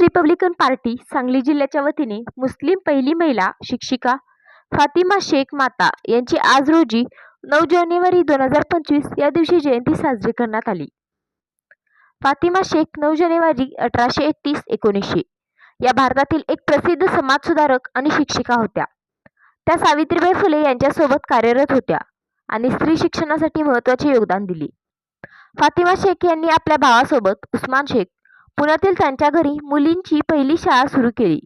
Republican party Sangli जिल्ह्याच्या वतीने मुस्लिम पहिली महिला शिक्षिका फातिमा शेख माता यांची आज रोजी नऊ जानेवारी दोन हजार पंचवीस या दिवशी जयंती साजरी करण्यात आली. फातिमा शेख नऊ जानेवारी अठराशे एकतीस एकोणीसशे या भारतातील एक प्रसिद्ध समाजसुधारक आणि शिक्षिका होत्या. त्या सावित्रीबाई फुले यांच्यासोबत कार्यरत होत्या आणि स्त्री शिक्षणासाठी महत्त्वाचे योगदान दिले. फातिमा शेख यांनी आपल्या भावासोबत उस्मान शेख पुण्यातील त्यांच्या घरी मुलींची पहिली शाळा सुरू केली.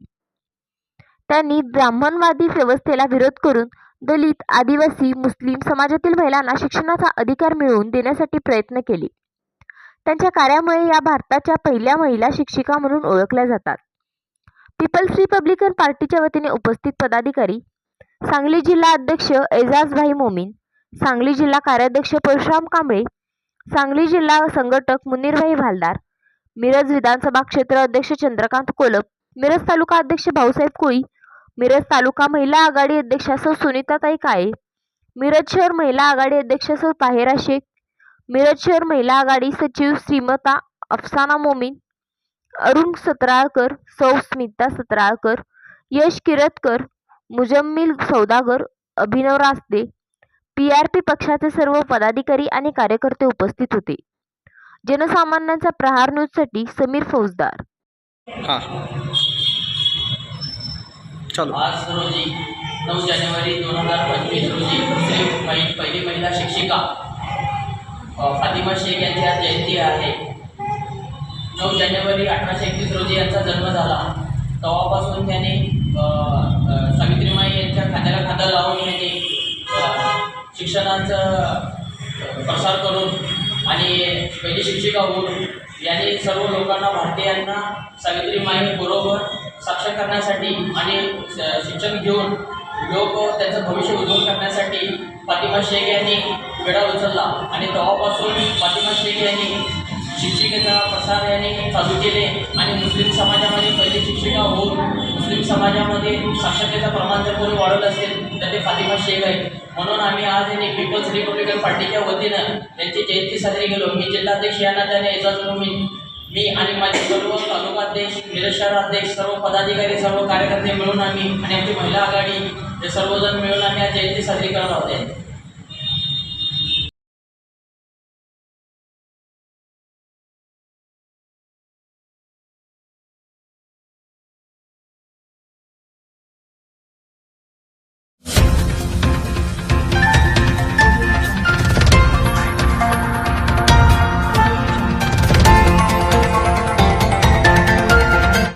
त्यांनी ब्राह्मणवादी व्यवस्थेला विरोध करून दलित आदिवासी मुस्लिम समाजातील महिलांना शिक्षणाचा अधिकार मिळवून देण्यासाठी प्रयत्न केले. त्यांच्या कार्यामुळे या भारताच्या पहिल्या महिला शिक्षिका म्हणून ओळखल्या जातात. पीपल्स रिपब्लिकन पार्टीच्या वतीने उपस्थित पदाधिकारी सांगली जिल्हा अध्यक्ष एजाजभाई मोमीन सांगली जिल्हा कार्याध्यक्ष परशुराम कांबळे सांगली जिल्हा संघटक मुनीरभाई भालदार मिरज विधानसभा क्षेत्र अध्यक्ष चंद्रकांत कोलप मिरज तालुका अध्यक्ष भाऊसाहेब कोळी मिरज तालुका महिला आघाडी अध्यक्षा सौ सुनीताताई काळे मिरज शहर महिला आघाडी अध्यक्षा सौ ताहेरा शेख मिरज शहर महिला आघाडी सचिव श्रीमता अफसाना Momin Arun Satralkar Sau Smita Satralkar Yash Kiratkar Muzammil Saudagar Abhinav Rasde P R P पक्षाचे सर्व पदाधिकारी आणि कार्यकर्ते उपस्थित होते. जनसामान्यांचा प्रहार न्यूजसाठी समीर फौजदार. हां. चालू. आज रोजी नऊ जानेवारी दोन हजार पंचवीस रोजी मुस्लिम पहिली महिला शिक्षिका अ, फातिमा शेख यांची आज जयंती आहे. नऊ जानेवारी अठराशे एकवीस रोजी यांचा जन्म झाला. तेव्हापासून त्यांनी अ, अ, सावित्रीमाई यांच्या खांद्याला खांदा लावून त्यांनी अ, शिक्षणाचा आणि पहिली शिक्षिका होऊन यांनी सर्व लोकांना भारतीयांना सावित्रीमाई बरोबर साक्षर करण्यासाठी आणि शिक्षण घेऊन लोक त्यांचं भविष्य उज्ज्वल करण्यासाठी फातिमा शेख यांनी वेळा उचलला. आणि तेव्हापासून फातिमा शेख यांनी शिक्षिकेचा प्रसार यांनी चालू केले आणि मुस्लिम समाजामध्ये पहिली शिक्षिका होऊन मुस्लिम समाजामध्ये साक्षरतेचं प्रमाण जर कोणी वाढवलं असेल तर ते फातिमा शेख आहे म्हणून आम्ही आज यांनी पीपल्स रिपब्लिकन पार्टीच्या वतीनं त्यांची जयंती साजरी केलो. मी जिल्हाध्यक्ष यांना त्याने एजाज मी मी आणि माझे सर्व तालुकाध्यक्ष मिरज शहराध्यक्ष सर्व पदाधिकारी सर्व कार्यकर्ते मिळून आम्ही आणि आमची महिला आघाडी हे सर्वजण मिळून आम्ही आज जयंती साजरी करत आहोत.